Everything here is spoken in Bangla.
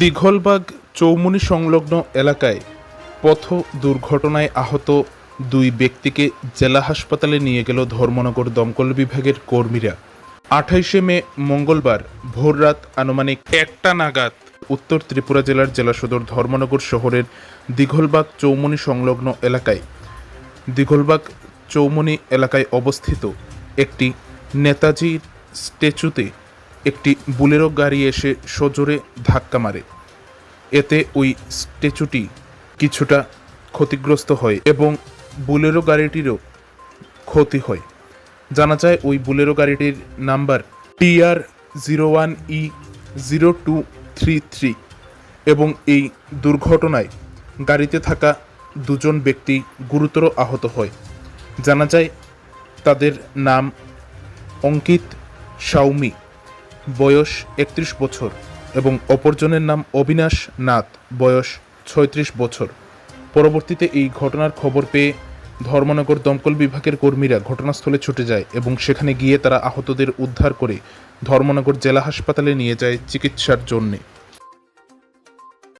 দীঘলবাগ চৌমুনি সংলগ্ন এলাকায় পথ দুর্ঘটনায় আহত দুই ব্যক্তিকে জেলা হাসপাতালে নিয়ে গেল ধর্মনগর দমকল বিভাগের কর্মীরা। আঠাইশে মে মঙ্গলবার ভোররাত আনুমানিক একটা নাগাদ উত্তর ত্রিপুরা জেলার জেলা সদর ধর্মনগর শহরের দীঘলবাগ চৌমুনি সংলগ্ন এলাকায়। দীঘলবাগ চৌমুনি এলাকায় অবস্থিত একটি নেতাজির স্ট্যাচুতে একটি বুলেরো গাড়ি এসে সজোরে ধাক্কা মারে। এতে ওই স্ট্যাচুটি কিছুটা ক্ষতিগ্রস্ত হয় এবং বুলেরো গাড়িটিরও ক্ষতি হয়। জানা যায়, ওই বুলেরো গাড়িটির number TR zero one E zero two three three এবং এই দুর্ঘটনায় গাড়িতে থাকা দুজন ব্যক্তি গুরুতর আহত হয়। জানা যায়, তাদের নাম অঙ্কিত সাউমি। বয়স একত্রিশ বছর এবং অপরজনের নাম অবিনাশ নাথ, বয়স ছয়ত্রিশ বছর। পরবর্তীতে এই ঘটনার খবর পেয়ে ধর্মনগর দমকল বিভাগের কর্মীরা ঘটনাস্থলে ছুটে যায় এবং সেখানে গিয়ে তারা আহতদের উদ্ধার করে ধর্মনগর জেলা হাসপাতালে নিয়ে যায় চিকিৎসার জন্যে।